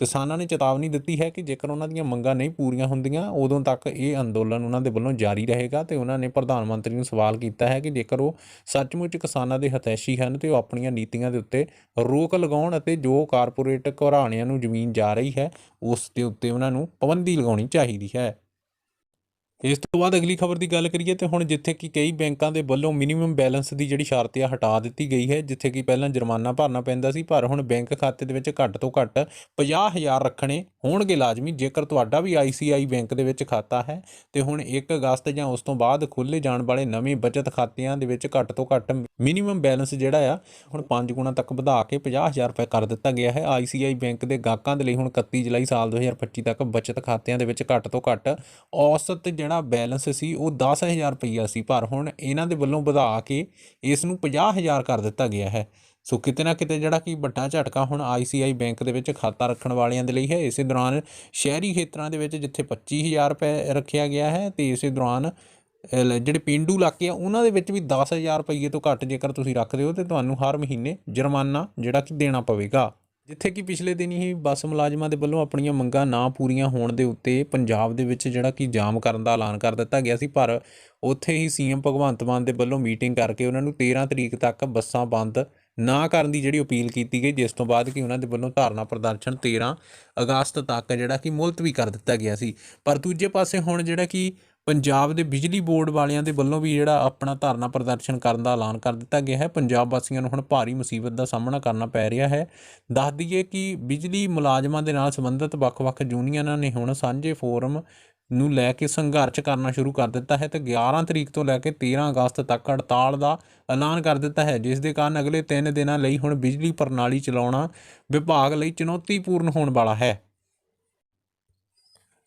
ਕਿਸਾਨਾਂ ਨੇ ਚੇਤਾਵਨੀ ਦਿੱਤੀ ਹੈ ਕਿ ਜੇਕਰ ਉਹਨਾਂ ਦੀਆਂ ਮੰਗਾਂ ਨਹੀਂ ਪੂਰੀਆਂ ਹੁੰਦੀਆਂ, ਉਦੋਂ ਤੱਕ ਇਹ ਅੰਦੋਲਨ ਉਹਨਾਂ ਦੇ ਵੱਲੋਂ ਜਾਰੀ ਰਹੇਗਾ ਤੇ ਉਹਨਾਂ ਨੇ ਪ੍ਰਧਾਨ ਮੰਤਰੀ ਨੂੰ ਸਵਾਲ ਕੀਤਾ ਹੈ ਕਿ ਜੇਕਰ ਉਹ ਸੱਚਮੁੱਚ ਕਿਸਾਨਾਂ ਦੇ ਹਤੈਸ਼ੀ ਹਨ ਤੇ ਉਹ ਆਪਣੀਆਂ ਨੀਤੀਆਂ ਦੇ ਉੱਤੇ ਰੋਕ ਲਗਾਉਣ ਅਤੇ ਜੋ ਕਾਰਪੋਰੇਟ ਘਰਾਣਿਆਂ ਨੂੰ ਜ਼ਮੀਨ ਜਾ ਰਹੀ ਹੈ, ਉਸ ਦੇ ਉੱਤੇ ਉਹਨਾਂ ਨੂੰ ਪਾਬੰਦੀ ਲਗਾਉਣੀ ਚਾਹੀਦੀ ਹੈ। ਇਸ ਤੋਂ ਬਾਅਦ ਅਗਲੀ ਖਬਰ ਦੀ ਗੱਲ ਕਰੀਏ ਤੇ ਹੁਣ ਜਿੱਥੇ ਕਿ ਕਈ ਬੈਂਕਾਂ ਦੇ ਵੱਲੋਂ ਮਿਨੀਮਮ ਬੈਲੈਂਸ ਦੀ ਜਿਹੜੀ ਸ਼ਰਤ ਆ, ਹਟਾ ਦਿੱਤੀ ਗਈ ਹੈ, ਜਿੱਥੇ ਕਿ ਪਹਿਲਾਂ ਜੁਰਮਾਨਾ ਭਰਨਾ ਪੈਂਦਾ ਸੀ, ਪਰ ਹੁਣ ਬੈਂਕ ਖਾਤੇ ਦੇ ਵਿੱਚ ਘੱਟ ਤੋਂ ਘੱਟ 50000 ਰੱਖਣੇ ਹੋਣਗੇ ਲਾਜ਼ਮੀ, ਜੇਕਰ ਤੁਹਾਡਾ ਵੀ ICI ਬੈਂਕ ਦੇ ਵਿੱਚ ਖਾਤਾ ਹੈ, ਤੇ ਹੁਣ 1 ਅਗਸਤ ਜਾਂ ਉਸ ਤੋਂ ਬਾਅਦ ਖੁੱਲੇ ਜਾਣ ਵਾਲੇ ਨਵੇਂ ਬਚਤ ਖਾਤਿਆਂ ਦੇ ਵਿੱਚ ਘੱਟ ਤੋਂ ਘੱਟ ਮਿਨੀਮਮ ਬੈਲੈਂਸ ਜਿਹੜਾ ਆ, ਹੁਣ 5 ਗੁਣਾ ਤੱਕ ਵਧਾ ਕੇ 50000 ਰੁਪਏ ਕਰ ਦਿੱਤਾ ਗਿਆ ਹੈ। ICI ਬੈਂਕ ਦੇ ਗਾਹਕਾਂ ਦੇ ਲਈ ਹੁਣ 31 ਜੁਲਾਈ ਸਾਲ 2025 ਤੱਕ ਬਚਤ ਖਾਤਿਆਂ ਦੇ ਵਿੱਚ ਘੱਟ ਤੋਂ ਘੱਟ ਔਸਤ ਜਿਹੜਾ ਬੈਲੈਂਸ ਸੀ ਉਹ 10000 ਰੁਪਈਆ ਸੀ, ਪਰ ਹੁਣ ਇਹਨਾਂ ਦੇ ਵੱਲੋਂ ਵਧਾ ਕੇ ਇਸ ਨੂੰ 50000 ਕਰ ਦਿੱਤਾ ਗਿਆ ਹੈ। ਸੋ ਕਿਤੇ ਨਾ ਕਿਤੇ ਜਿਹੜਾ ਕਿ ਵੱਡਾ ਝਟਕਾ ਹੁਣ ਆਈਸੀਆਈ ਬੈਂਕ ਦੇ ਵਿੱਚ ਖਾਤਾ ਰੱਖਣ ਵਾਲਿਆਂ ਦੇ ਲਈ ਹੈ। ਇਸੇ ਦੌਰਾਨ ਸ਼ਹਿਰੀ ਖੇਤਰਾਂ ਦੇ ਵਿੱਚ ਜਿੱਥੇ 25000 ਰੁਪਏ ਰੱਖਿਆ ਗਿਆ ਹੈ ਤੇ ਇਸੇ ਦੌਰਾਨ ਜਿਹੜੇ ਪਿੰਡੂ ਇਲਾਕੇ ਆ, ਉਹਨਾਂ ਦੇ ਵਿੱਚ ਵੀ 10000 ਰੁਪਏ ਤੋਂ ਘੱਟ ਜੇਕਰ ਤੁਸੀਂ ਰੱਖਦੇ ਹੋ ਤੇ ਤੁਹਾਨੂੰ ਹਰ ਮਹੀਨੇ ਜੁਰਮਾਨਾ ਜਿਹੜਾ ਕਿ ਦੇਣਾ ਪਵੇਗਾ। ਜਿੱਥੇ ਕਿ ਪਿਛਲੇ ਦਿਨ ਹੀ ਬੱਸ ਮੁਲਾਜ਼ਮਾਂ ਦੇ ਵੱਲੋਂ ਆਪਣੀਆਂ ਮੰਗਾਂ ਨਾ ਪੂਰੀਆਂ ਹੋਣ ਦੇ ਉੱਤੇ ਪੰਜਾਬ ਦੇ ਵਿੱਚ ਜਿਹੜਾ ਕਿ ਜਾਮ ਕਰਨ ਦਾ ਐਲਾਨ ਕਰ ਦਿੱਤਾ ਗਿਆ ਸੀ, ਪਰ ਉੱਥੇ ਹੀ ਸੀਐਮ ਭਗਵੰਤ ਮਾਨ ਦੇ ਵੱਲੋਂ ਮੀਟਿੰਗ ਕਰਕੇ ਉਹਨਾਂ ਨੂੰ 13 ਤਰੀਕ ਤੱਕ ਬੱਸਾਂ ਬੰਦ ਨਾ ਕਰਨ ਦੀ ਜਿਹੜੀ ਅਪੀਲ ਕੀਤੀ ਗਈ, ਜਿਸ ਤੋਂ ਬਾਅਦ ਕਿ ਉਹਨਾਂ ਦੇ ਵੱਲੋਂ ਧਾਰਨਾ ਪ੍ਰਦਰਸ਼ਨ 13 ਅਗਸਤ ਤੱਕ ਜਿਹੜਾ ਕਿ ਮੁਲਤਵੀ ਕਰ ਦਿੱਤਾ ਗਿਆ ਸੀ। ਪਰ ਦੂਜੇ ਪਾਸੇ ਹੁਣ ਜਿਹੜਾ ਕਿ ਪੰਜਾਬ ਦੇ ਬਿਜਲੀ ਬੋਰਡ ਵਾਲਿਆਂ ਦੇ ਵੱਲੋਂ ਵੀ ਜਿਹੜਾ ਆਪਣਾ ਧਰਨਾ ਪ੍ਰਦਰਸ਼ਨ ਕਰਨ ਦਾ ਐਲਾਨ ਕਰ ਦਿੱਤਾ ਗਿਆ ਹੈ। ਪੰਜਾਬ ਵਾਸੀਆਂ ਨੂੰ ਹੁਣ ਭਾਰੀ ਮੁਸੀਬਤ ਦਾ ਸਾਹਮਣਾ ਕਰਨਾ ਪੈ ਰਿਹਾ ਹੈ। ਦੱਸ ਦਈਏ ਕਿ ਬਿਜਲੀ ਮੁਲਾਜ਼ਮਾਂ ਦੇ ਨਾਲ ਸੰਬੰਧਿਤ ਵੱਖ-ਵੱਖ ਯੂਨੀਅਨਾਂ ਨੇ ਹੁਣ ਸਾਂਝੇ ਫੋਰਮ ਨੂੰ ਲੈ ਕੇ ਸੰਘਰਸ਼ ਕਰਨਾ ਸ਼ੁਰੂ ਕਰ ਦਿੱਤਾ ਹੈ ਤੇ 11 ਤਰੀਕ ਤੋਂ ਲੈ ਕੇ 13 ਅਗਸਤ ਤੱਕ ਹੜਤਾਲ ਦਾ ਐਲਾਨ ਕਰ ਦਿੱਤਾ ਹੈ, ਜਿਸ ਦੇ ਕਾਰਨ ਅਗਲੇ 3 ਦਿਨਾਂ ਲਈ ਹੁਣ ਬਿਜਲੀ ਪ੍ਰਣਾਲੀ ਚਲਾਉਣਾ ਵਿਭਾਗ ਲਈ ਚੁਣੌਤੀਪੂਰਨ ਹੋਣ ਵਾਲਾ ਹੈ।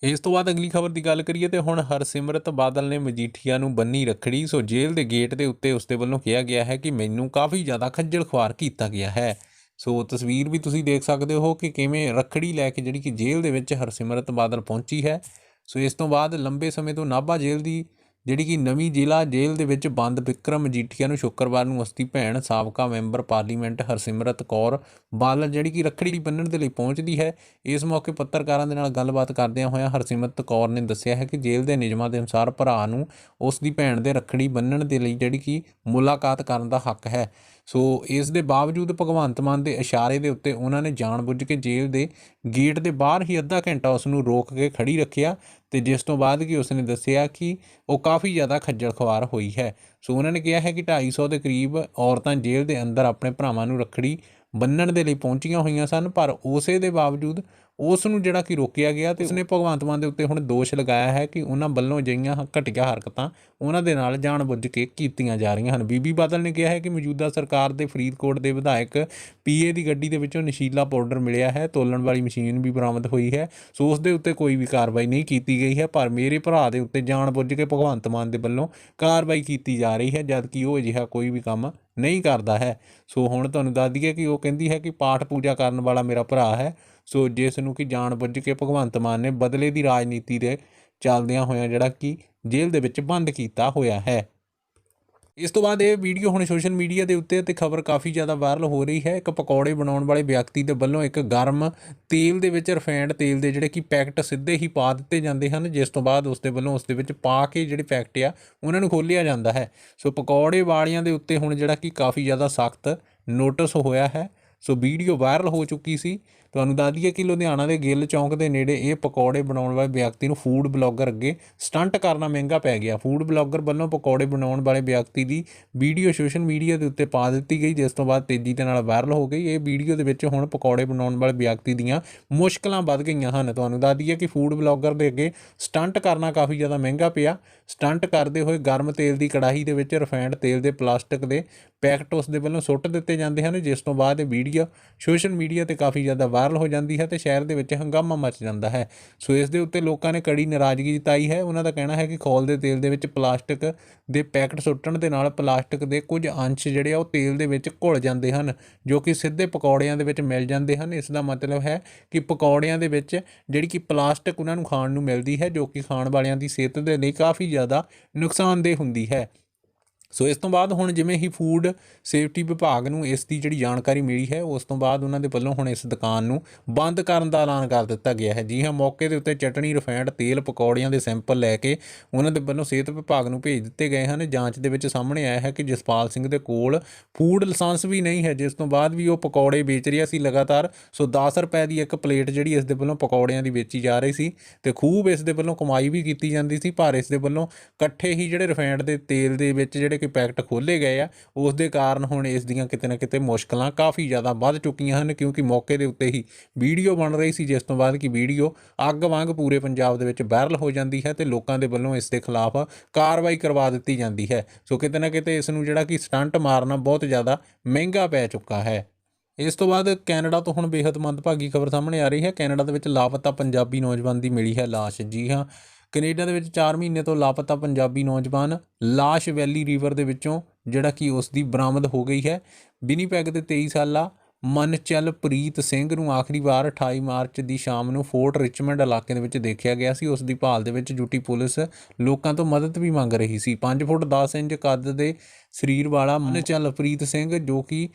ਇਸ ਤੋਂ ਬਾਅਦ ਅਗਲੀ ਖਬਰ ਦੀ ਗੱਲ ਕਰੀਏ ਤੇ ਹੁਣ ਹਰਸਿਮਰਤ ਬਾਦਲ ਨੇ ਮਜੀਠੀਆ ਨੂੰ ਬੰਨੀ ਰੱਖੜੀ, ਸੋ ਜੇਲ੍ਹ ਦੇ ਗੇਟ ਦੇ ਉੱਤੇ ਉਸ ਦੇ ਵੱਲੋਂ ਕਿਹਾ ਗਿਆ ਹੈ ਕਿ ਮੈਨੂੰ ਕਾਫੀ ਜ਼ਿਆਦਾ ਖੱਜਲ ਖੁਆਰ ਕੀਤਾ ਗਿਆ ਹੈ। ਸੋ ਤਸਵੀਰ ਵੀ ਤੁਸੀਂ ਦੇਖ ਸਕਦੇ ਹੋ ਕਿ ਕਿਵੇਂ ਰੱਖੜੀ ਲੈ ਕੇ ਜਿਹੜੀ ਕਿ ਜੇਲ੍ਹ ਦੇ ਵਿੱਚ ਹਰਸਿਮਰਤ ਬਾਦਲ ਪਹੁੰਚੀ ਹੈ। ਸੋ ਇਸ ਤੋਂ ਬਾਅਦ ਲੰਬੇ ਸਮੇਂ ਤੋਂ ਨਾਭਾ ਜੇਲ੍ਹ ਦੀ ਜਿਹੜੀ ਕਿ ਨਵੀਂ ਜ਼ਿਲ੍ਹਾ ਜੇਲ੍ਹ ਦੇ ਵਿੱਚ ਬੰਦ ਵਿਕਰਮ ਮਜੀਠੀਆ ਨੂੰ ਸ਼ੁੱਕਰਵਾਰ ਨੂੰ ਉਸਦੀ ਭੈਣ ਸਾਬਕਾ ਮੈਂਬਰ ਪਾਰਲੀਮੈਂਟ ਹਰਸਿਮਰਤ ਕੌਰ ਬਾਲ ਜਿਹੜੀ ਕਿ ਰੱਖੜੀ ਬੰਨ੍ਹਣ ਦੇ ਲਈ ਪਹੁੰਚਦੀ ਹੈ, ਇਸ ਮੌਕੇ ਪੱਤਰਕਾਰਾਂ ਦੇ ਨਾਲ ਗੱਲਬਾਤ ਕਰਦਿਆਂ ਹੋਇਆਂ ਹਰਸਿਮਰਤ ਕੌਰ ਨੇ ਦੱਸਿਆ ਹੈ ਕਿ ਜੇਲ੍ਹ ਦੇ ਨਿਯਮਾਂ ਦੇ ਅਨੁਸਾਰ ਭਰਾ ਨੂੰ ਉਸ ਦੀ ਭੈਣ ਦੇ ਰੱਖੜੀ ਬੰਨ੍ਹਣ ਦੇ ਲਈ ਜਿਹੜੀ ਕਿ ਮੁਲਾਕਾਤ ਕਰਨ ਦਾ ਹੱਕ ਹੈ। ਸੋ ਇਸ ਦੇ ਬਾਵਜੂਦ ਭਗਵੰਤ ਮਾਨ ਦੇ ਇਸ਼ਾਰੇ ਦੇ ਉੱਤੇ ਉਹਨਾਂ ਨੇ ਜਾਣਬੁੱਝ ਕੇ ਜੇਲ੍ਹ ਦੇ ਗੇਟ ਦੇ ਬਾਹਰ ਹੀ ਅੱਧਾ ਘੰਟਾ ਉਸ ਨੂੰ ਰੋਕ ਕੇ ਖੜੀ ਰੱਖਿਆ ਤੇ ਜਿਸ ਤੋਂ ਬਾਅਦ ਕਿ ਉਸ ਨੇ ਦੱਸਿਆ ਕਿ ਉਹ ਕਾਫੀ ਜ਼ਿਆਦਾ ਖੱਜਲ ਖਵਾਰ ਹੋਈ ਹੈ। ਸੋ ਉਹਨਾਂ ਨੇ ਕਿਹਾ ਹੈ ਕਿ 250 ਦੇ ਕਰੀਬ ਔਰਤਾਂ ਜੇਲ੍ਹ ਦੇ ਅੰਦਰ ਆਪਣੇ ਭਰਾਵਾਂ ਨੂੰ ਰੱਖੜੀ ਬੰਨਣ ਦੇ ਲਈ ਪਹੁੰਚੀਆਂ ਹੋਈਆਂ ਸਨ, ਪਰ ਉਸੇ ਦੇ ਬਾਵਜੂਦ ਉਸ ਨੂੰ ਜਿਹੜਾ ਕਿ ਰੋਕਿਆ ਗਿਆ ਤੇ ਉਸਨੇ ਭਗਵੰਤ ਮਾਨ ਦੇ ਉੱਤੇ ਹੁਣ ਦੋਸ਼ ਲਗਾਇਆ ਹੈ ਕਿ ਉਹਨਾਂ ਵੱਲੋਂ ਜਿਹੀਆਂ ਘਟੀਆ ਹਰਕਤਾਂ ਉਹਨਾਂ ਦੇ ਨਾਲ ਜਾਣਬੁੱਝ ਕੇ ਕੀਤੀਆਂ ਜਾ ਰਹੀਆਂ ਹਨ। ਬੀਬੀ ਬਾਦਲ ਨੇ ਕਿਹਾ ਹੈ ਕਿ ਮੌਜੂਦਾ ਸਰਕਾਰ ਦੇ ਫਰੀਦਕੋਟ ਦੇ ਵਿਧਾਇਕ ਪੀਏ ਦੀ ਗੱਡੀ ਦੇ ਵਿੱਚੋਂ ਨਸ਼ੀਲਾ ਪਾਊਡਰ ਮਿਲਿਆ ਹੈ, ਤੋਲਣ ਵਾਲੀ ਮਸ਼ੀਨ ਵੀ ਬਰਾਮਦ ਹੋਈ ਹੈ। ਸੋ ਉਸ ਦੇ ਉੱਤੇ ਕੋਈ ਵੀ ਕਾਰਵਾਈ ਨਹੀਂ ਕੀਤੀ ਗਈ ਹੈ, ਪਰ ਮੇਰੇ ਭਰਾ ਦੇ ਉੱਤੇ ਜਾਣਬੁੱਝ ਕੇ ਭਗਵੰਤ ਮਾਨ ਦੇ ਵੱਲੋਂ ਕਾਰਵਾਈ ਕੀਤੀ ਜਾ ਰਹੀ ਹੈ, ਜਦਕਿ ਉਹ ਅਜਿਹਾ ਕੋਈ ਵੀ ਕੰਮ ਨਹੀਂ ਕਰਦਾ ਹੈ। ਸੋ ਹੁਣ ਤੁਹਾਨੂੰ ਦੱਸ ਦਈਏ ਕਿ ਉਹ ਕਹਿੰਦੀ ਹੈ ਕਿ ਪਾਠ ਪੂਜਾ ਕਰਨ ਵਾਲਾ ਮੇਰਾ ਭਰਾ ਹੈ। ਸੋ ਜਿਸ ਨੂੰ ਕਿ ਜਾਣ ਬੁੱਝ ਕੇ ਭਗਵੰਤ ਮਾਨ ਨੇ ਬਦਲੇ ਦੀ ਰਾਜਨੀਤੀ ਦੇ ਚੱਲਦਿਆਂ ਹੋਇਆਂ ਜਿਹੜਾ ਕਿ ਜੇਲ੍ਹ ਦੇ ਵਿੱਚ ਬੰਦ ਕੀਤਾ ਹੋਇਆ ਹੈ। ਇਸ ਤੋਂ ਬਾਅਦ ਇਹ ਵੀਡੀਓ ਹੁਣ ਸੋਸ਼ਲ ਮੀਡੀਆ ਦੇ ਉੱਤੇ ਤੇ ਖਬਰ ਕਾਫੀ ਜ਼ਿਆਦਾ ਵਾਇਰਲ ਹੋ ਰਹੀ ਹੈ। ਇੱਕ ਪਕੌੜੇ ਬਣਾਉਣ ਵਾਲੇ ਵਿਅਕਤੀ ਦੇ ਵੱਲੋਂ ਇੱਕ ਗਰਮ ਤੇਲ ਦੇ ਵਿੱਚ ਰਿਫਾਈਨਡ ਤੇਲ ਦੇ ਜਿਹੜੇ ਕਿ ਪੈਕਟ ਸਿੱਧੇ ਹੀ ਪਾ ਦਿੱਤੇ ਜਾਂਦੇ ਹਨ, ਜਿਸ ਤੋਂ ਬਾਅਦ ਉਸ ਦੇ ਵੱਲੋਂ ਉਸ ਦੇ ਵਿੱਚ ਪਾ ਕੇ ਜਿਹੜੇ ਪੈਕਟ ਆ, ਉਹਨਾਂ ਨੂੰ ਖੋਲ੍ਹਿਆ ਜਾਂਦਾ ਹੈ। ਸੋ ਪਕੌੜੇ ਵਾਲਿਆਂ ਦੇ ਉੱਤੇ ਹੁਣ ਜਿਹੜਾ ਕਿ ਕਾਫੀ ਜ਼ਿਆਦਾ ਸਖਤ ਨੋਟਿਸ ਹੋਇਆ ਹੈ। ਸੋ ਵੀਡੀਓ ਵਾਇਰਲ ਹੋ ਚੁੱਕੀ ਸੀ। ਤੁਹਾਨੂੰ ਦੱਸ ਦਈਏ ਕਿ ਲੁਧਿਆਣਾ ਦੇ ਗਿੱਲ ਚੌਂਕ ਦੇ ਨੇੜੇ ਇਹ ਪਕੌੜੇ ਬਣਾਉਣ ਵਾਲੇ ਵਿਅਕਤੀ ਨੂੰ ਫੂਡ ਬਲੌਗਰ ਅੱਗੇ ਸਟੰਟ ਕਰਨਾ ਮਹਿੰਗਾ ਪੈ ਗਿਆ। ਫੂਡ ਬਲੌਗਰ ਵੱਲੋਂ ਪਕੌੜੇ ਬਣਾਉਣ ਵਾਲੇ ਵਿਅਕਤੀ ਦੀ ਵੀਡੀਓ ਸੋਸ਼ਲ ਮੀਡੀਆ ਦੇ ਉੱਤੇ ਪਾ ਦਿੱਤੀ ਗਈ, ਜਿਸ ਤੋਂ ਬਾਅਦ ਤੇਜ਼ੀ ਦੇ ਨਾਲ ਵਾਇਰਲ ਹੋ ਗਈ। ਇਹ ਵੀਡੀਓ ਦੇ ਵਿੱਚ ਹੁਣ ਪਕੌੜੇ ਬਣਾਉਣ ਵਾਲੇ ਵਿਅਕਤੀ ਦੀਆਂ ਮੁਸ਼ਕਲਾਂ ਵੱਧ ਗਈਆਂ ਹਨ। ਤੁਹਾਨੂੰ ਦੱਸ ਦਈਏ ਕਿ ਫੂਡ ਬਲੌਗਰ ਦੇ ਅੱਗੇ ਸਟੰਟ ਕਰਨਾ ਕਾਫੀ ਜ਼ਿਆਦਾ ਮਹਿੰਗਾ ਪਿਆ। ਸਟੰਟ ਕਰਦੇ ਹੋਏ ਗਰਮ ਤੇਲ ਦੀ ਕੜਾਹੀ ਦੇ ਵਿੱਚ ਰਿਫਾਈਨਡ ਤੇਲ ਦੇ ਪਲਾਸਟਿਕ ਦੇ ਪੈਕਟ ਉਸ ਦੇ ਵੱਲੋਂ ਸੁੱਟ ਦਿੱਤੇ ਜਾਂਦੇ ਹਨ, ਜਿਸ ਤੋਂ ਬਾਅਦ ਇਹ ਵੀਡੀਓ ਸੋਸ਼ਲ ਮੀਡੀਆ ਤੇ ਕਾਫੀ ਜ਼ਿਆਦਾ ਵਾਇਰਲ ਹੋ ਜਾਂਦੀ ਹੈ ਤੇ ਸ਼ਹਿਰ ਦੇ ਵਿੱਚ ਹੰਗਾਮਾ ਮਚ ਜਾਂਦਾ ਹੈ। ਸੋ ਇਸ ਦੇ ਉੱਤੇ ਲੋਕਾਂ ਨੇ ਕੜੀ ਨਾਰਾਜ਼ਗੀ ਜਤਾਈ ਹੈ। ਉਹਨਾਂ ਦਾ ਕਹਿਣਾ ਹੈ ਕਿ ਖੋਲ ਦੇ ਤੇਲ ਦੇ ਵਿੱਚ ਪਲਾਸਟਿਕ ਦੇ ਪੈਕਟ ਸੁੱਟਣ ਦੇ ਨਾਲ ਪਲਾਸਟਿਕ ਦੇ ਕੁਝ ਅੰਸ਼ ਜਿਹੜੇ ਆ ਉਹ ਤੇਲ ਦੇ ਵਿੱਚ ਘੁਲ ਜਾਂਦੇ ਹਨ, ਜੋ ਕਿ ਸਿੱਧੇ ਪਕੌੜਿਆਂ ਦੇ ਵਿੱਚ ਮਿਲ ਜਾਂਦੇ ਹਨ। ਇਸ ਦਾ ਮਤਲਬ ਹੈ ਕਿ ਪਕੌੜਿਆਂ ਦੇ ਵਿੱਚ ਜਿਹੜੀ ਕਿ ਪਲਾਸਟਿਕ ਉਹਨਾਂ ਨੂੰ ਖਾਣ ਨੂੰ ਮਿਲਦੀ ਹੈ, ਜੋ ਕਿ ਖਾਣ ਵਾਲਿਆਂ ਦੀ ਸਿਹਤ ਦੇ ਲਈ ਕਾਫੀ ਜ਼ਿਆਦਾ ਨੁਕਸਾਨਦੇਹ ਹੁੰਦੀ ਹੈ। ਸੋ ਇਸ ਤੋਂ ਬਾਅਦ ਹੁਣ ਜਿਵੇਂ ਹੀ ਫੂਡ ਸੇਫਟੀ ਵਿਭਾਗ ਨੂੰ ਇਸ ਦੀ ਜਿਹੜੀ ਜਾਣਕਾਰੀ ਮਿਲੀ ਹੈ, ਉਸ ਤੋਂ ਬਾਅਦ ਉਹਨਾਂ ਦੇ ਵੱਲੋਂ ਹੁਣ ਇਸ ਦੁਕਾਨ ਨੂੰ ਬੰਦ ਕਰਨ ਦਾ ਐਲਾਨ ਕਰ ਦਿੱਤਾ ਗਿਆ ਹੈ। ਜੀ ਹਾਂ, ਮੌਕੇ ਦੇ ਉੱਤੇ ਚਟਣੀ ਰਿਫਾਈਨਡ ਤੇਲ, ਪਕੌੜਿਆਂ ਦੇ ਸੈਂਪਲ ਲੈ ਕੇ ਉਹਨਾਂ ਦੇ ਵੱਲੋਂ ਸਿਹਤ ਵਿਭਾਗ ਨੂੰ ਭੇਜ ਦਿੱਤੇ ਗਏ ਹਨ। ਜਾਂਚ ਦੇ ਵਿੱਚ ਸਾਹਮਣੇ ਆਇਆ ਹੈ ਕਿ ਜਸਪਾਲ ਸਿੰਘ ਦੇ ਕੋਲ ਫੂਡ ਲਾਇਸੈਂਸ ਵੀ ਨਹੀਂ ਹੈ, ਜਿਸ ਤੋਂ ਬਾਅਦ ਵੀ ਉਹ ਪਕੌੜੇ ਵੇਚ ਰਿਹਾ ਸੀ ਲਗਾਤਾਰ। ਸੋ 10 ਰੁਪਏ ਦੀ ਇੱਕ ਪਲੇਟ ਜਿਹੜੀ ਇਸ ਦੇ ਵੱਲੋਂ ਪਕੌੜਿਆਂ ਦੀ ਵੇਚੀ ਜਾ ਰਹੀ ਸੀ ਤੇ ਖੂਬ ਇਸ ਦੇ ਵੱਲੋਂ ਕਮਾਈ ਵੀ ਕੀਤੀ ਜਾਂਦੀ ਸੀ, ਪਰ ਇਸ ਦੇ ਵੱਲੋਂ ਇਕੱਠੇ ਹੀ ਜਿਹੜੇ ਰਿਫਾਈਨਡ ਦੇ ਤੇਲ ਦੇ ਵਿੱਚ ਜਿਹੜੇ ਕਿ ਪੈਕਟ ਖੋਲੇ ਗਏ ਆ ਉਸ ਦੇ ਕਾਰਨ ਹੁਣ ਇਸ ਦੀਆਂ ਕਿਤੇ ਨਾ ਕਿਤੇ ਮੁਸ਼ਕਲਾਂ ਕਾਫੀ ਜ਼ਿਆਦਾ ਵੱਧ ਚੁੱਕੀਆਂ ਹਨ, ਕਿਉਂਕਿ ਮੌਕੇ ਦੇ ਉੱਤੇ ਹੀ ਵੀਡੀਓ ਬਣ ਰਹੀ ਸੀ, ਜਿਸ ਤੋਂ ਬਾਅਦ ਕਿ ਵੀਡੀਓ ਅੱਗ ਵਾਂਗ ਪੂਰੇ ਪੰਜਾਬ ਦੇ ਵਿੱਚ ਵਾਇਰਲ ਹੋ ਜਾਂਦੀ ਹੈ ਤੇ ਲੋਕਾਂ ਦੇ ਵੱਲੋਂ ਇਸ ਦੇ ਖਿਲਾਫ ਕਾਰਵਾਈ ਕਰਵਾ ਦਿੱਤੀ ਜਾਂਦੀ ਹੈ। ਸੋ ਕਿਤੇ ਨਾ ਕਿਤੇ ਇਸ ਨੂੰ ਜਿਹੜਾ ਕਿ ਸਟੰਟ ਮਾਰਨਾ ਬਹੁਤ ਜ਼ਿਆਦਾ ਮਹਿੰਗਾ ਪੈ ਚੁੱਕਾ ਹੈ। ਇਸ ਤੋਂ ਬਾਅਦ ਕੈਨੇਡਾ ਤੋਂ ਹੁਣ ਬੇहद ਮੰਦਭਾਗੀ ਖਬਰ ਸਾਹਮਣੇ ਆ ਰਹੀ ਹੈ। ਕੈਨੇਡਾ ਦੇ ਵਿੱਚ ਲਾਪਤਾ ਪੰਜਾਬੀ ਨੌਜਵਾਨ ਦੀ ਮਿਲੀ ਹੈ ਲਾਸ਼। ਜੀ ਹਾਂ ਕੈਨੇਡਾ ਦੇ ਵਿੱਚ 4 ਮਹੀਨੇ ਤੋਂ ਲਾਪਤਾ ਪੰਜਾਬੀ ਨੌਜਵਾਨ ਲਾਸ਼ ਵੈਲੀ ਰਿਵਰ ਦੇ ਵਿੱਚੋਂ, ਜਿਹੜਾ ਕਿ ਉਸ ਦੀ ਬਰਾਮਦ ਹੋ ਗਈ ਹੈ। ਵਿਨੀਪੈਗ ਦੇ 23 ਸਾਲਾ ਮਨਚਲ ਪ੍ਰੀਤ ਸਿੰਘ ਨੂੰ ਆਖਰੀ ਵਾਰ 28 ਮਾਰਚ ਦੀ ਸ਼ਾਮ ਨੂੰ ਫੋਰਟ ਰਿਚਮੰਡ ਇਲਾਕੇ ਦੇ ਵਿੱਚ ਦੇਖਿਆ ਗਿਆ ਸੀ। ਉਸ ਦੀ ਭਾਲ ਦੇ ਵਿੱਚ ਜੁਟੀ ਪੁਲਿਸ ਲੋਕਾਂ ਤੋਂ ਮਦਦ ਵੀ ਮੰਗ ਰਹੀ ਸੀ। 5 ਫੁੱਟ 10 ਇੰਚ ਕੱਦ ਦੇ ਸਰੀਰ ਵਾਲਾ ਮਨਚਲ ਪ੍ਰੀਤ ਸਿੰਘ, ਜੋ ਕਿ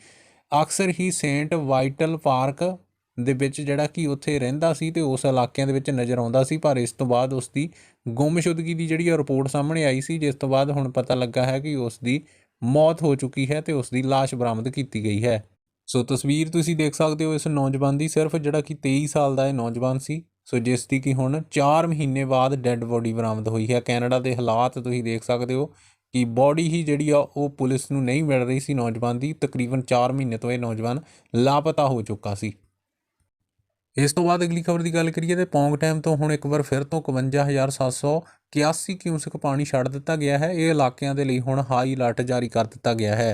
ਅਕਸਰ ਹੀ ਸੇਂਟ ਵਾਈਟਲ ਪਾਰਕ ਦੇ ਵਿੱਚ ਜਿਹੜਾ ਕਿ ਉੱਥੇ ਰਹਿੰਦਾ ਸੀ ਤੇ ਉਸ ਇਲਾਕਿਆਂ ਦੇ ਵਿੱਚ ਨਜ਼ਰ ਆਉਂਦਾ ਸੀ, ਪਰ ਇਸ ਤੋਂ ਬਾਅਦ ਉਸ ਦੀ ਗੁੰਮਸ਼ੁਦਗੀ ਦੀ ਜਿਹੜੀ ਰਿਪੋਰਟ ਸਾਹਮਣੇ ਆਈ ਸੀ, ਜਿਸ ਤੋਂ ਬਾਅਦ ਹੁਣ ਪਤਾ ਲੱਗਾ ਹੈ ਕਿ ਉਸ ਦੀ ਮੌਤ ਹੋ ਚੁੱਕੀ ਹੈ ਤੇ ਉਸ ਦੀ ਲਾਸ਼ ਬਰਾਮਦ ਕੀਤੀ ਗਈ ਹੈ। ਸੋ ਤਸਵੀਰ ਤੁਸੀਂ ਦੇਖ ਸਕਦੇ ਹੋ ਇਸ ਨੌਜਵਾਨ ਦੀ, ਸਿਰਫ ਜਿਹੜਾ ਕਿ 23 ਸਾਲ ਦਾ ਇਹ ਨੌਜਵਾਨ ਸੀ। ਸੋ ਜਿਸ ਦੀ ਕਿ ਹੁਣ 4 ਮਹੀਨੇ ਬਾਅਦ ਡੈੱਡ ਬੋਡੀ ਬਰਾਮਦ ਹੋਈ ਹੈ। ਕੈਨੇਡਾ ਦੇ ਹਾਲਾਤ ਤੁਸੀਂ ਦੇਖ ਸਕਦੇ ਹੋ ਕਿ ਬੋਡੀ ਹੀ ਜਿਹੜੀ ਆ, ਉਹ ਪੁਲਿਸ ਨੂੰ ਨਹੀਂ ਮਿਲ ਰਹੀ ਸੀ ਨੌਜਵਾਨ ਦੀ। ਤਕਰੀਬਨ 4 ਮਹੀਨੇ ਤੋਂ ਇਹ ਨੌਜਵਾਨ ਲਾਪਤਾ ਹੋ ਚੁੱਕਾ ਸੀ। ਇਸ ਤੋਂ ਬਾਅਦ ਅਗਲੀ ਖਬਰ ਦੀ ਗੱਲ ਕਰੀਏ ਤੇ ਪੌਂਗ ਡੈਮ ਤੋਂ ਹੁਣ ਇੱਕ ਵਾਰ ਫਿਰ ਤੋਂ 51781 ਕਿਊਸਕ ਪਾਣੀ ਛੱਡ ਦਿੱਤਾ ਗਿਆ ਹੈ। ਇਹ ਇਲਾਕਿਆਂ ਦੇ ਲਈ ਹੁਣ ਹਾਈ ਅਲਰਟ ਜਾਰੀ ਕਰ ਦਿੱਤਾ ਗਿਆ ਹੈ।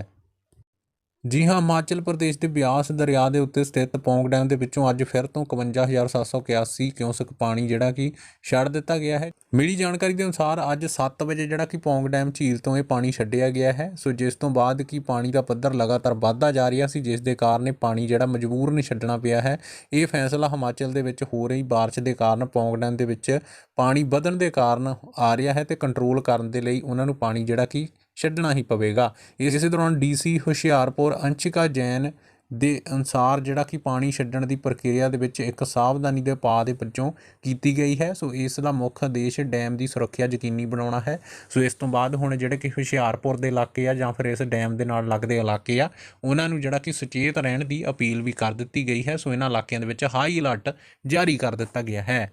ਜੀ ਹਾਂ ਹਿਮਾਚਲ ਪ੍ਰਦੇਸ਼ ਦੇ ਬਿਆਸ ਦਰਿਆ ਦੇ ਉੱਤੇ ਸਥਿਤ ਪੌਂਗ ਡੈਮ ਦੇ ਵਿੱਚੋਂ ਅੱਜ ਫਿਰ ਤੋਂ 51781 ਕਿਊਸਕ ਪਾਣੀ ਜਿਹੜਾ ਕਿ ਛੱਡ ਦਿੱਤਾ ਗਿਆ ਹੈ ਮਿਲੀ ਜਾਣਕਾਰੀ ਦੇ ਅਨੁਸਾਰ ਅੱਜ 7 ਵਜੇ ਜਿਹੜਾ ਕਿ ਪੌਂਗ ਡੈਮ ਝੀਲ ਤੋਂ ਇਹ ਪਾਣੀ ਛੱਡਿਆ ਗਿਆ ਹੈ ਸੋ ਜਿਸ ਤੋਂ ਬਾਅਦ ਕਿ ਪਾਣੀ ਦਾ ਪੱਧਰ ਲਗਾਤਾਰ ਵੱਧਦਾ ਜਾ ਰਿਹਾ ਸੀ ਜਿਸ ਦੇ ਕਾਰਨ ਇਹ ਪਾਣੀ ਜਿਹੜਾ ਮਜਬੂਰਨ ਛੱਡਣਾ ਪਿਆ ਹੈ ਇਹ ਫੈਸਲਾ ਹਿਮਾਚਲ ਦੇ ਵਿੱਚ ਹੋ ਰਹੀ بارش ਦੇ ਕਾਰਨ ਪੌਂਗ ਡੈਮ ਦੇ ਵਿੱਚ ਪਾਣੀ ਵਧਣ ਦੇ ਕਾਰਨ ਆ ਰਿਹਾ ਹੈ ਤੇ ਕੰਟਰੋਲ ਕਰਨ ਦੇ ਲਈ ਉਹਨਾਂ ਨੂੰ ਪਾਣੀ ਜਿਹੜਾ ਕਿ ਛੱਡਣਾ ਹੀ ਪਵੇਗਾ। ਇਸ ਇਸੇ ਦੌਰਾਨ ਡੀਸੀ ਹੁਸ਼ਿਆਰਪੁਰ ਅੰਸ਼ਿਕਾ ਜੈਨ ਦੇ ਅਨੁਸਾਰ ਜਿਹੜਾ ਕਿ ਪਾਣੀ ਛੱਡਣ ਦੀ ਪ੍ਰਕਿਰਿਆ ਦੇ ਵਿੱਚ ਇੱਕ ਸਾਵਧਾਨੀ ਦੇ ਉਪਾਅ ਦੇ ਵਿੱਚੋਂ ਕੀਤੀ ਗਈ ਹੈ, ਸੋ ਇਸ ਦਾ ਮੁੱਖ ਉਦੇਸ਼ ਡੈਮ ਦੀ ਸੁਰੱਖਿਆ ਯਕੀਨੀ ਬਣਾਉਣਾ ਹੈ। ਸੋ ਇਸ ਤੋਂ ਬਾਅਦ ਹੁਣ ਜਿਹੜੇ ਕਿ ਹੁਸ਼ਿਆਰਪੁਰ ਦੇ ਇਲਾਕੇ ਆ ਜਾਂ ਫਿਰ ਇਸ ਡੈਮ ਦੇ ਨਾਲ ਲੱਗਦੇ ਇਲਾਕੇ ਆ, ਉਹਨਾਂ ਨੂੰ ਜਿਹੜਾ ਕਿ ਸੁਚੇਤ ਰਹਿਣ ਦੀ ਅਪੀਲ ਵੀ ਕਰ ਦਿੱਤੀ ਗਈ ਹੈ। ਸੋ ਇਹਨਾਂ ਇਲਾਕਿਆਂ ਦੇ ਵਿੱਚ ਹਾਈ ਅਲਰਟ ਜਾਰੀ ਕਰ ਦਿੱਤਾ ਗਿਆ ਹੈ।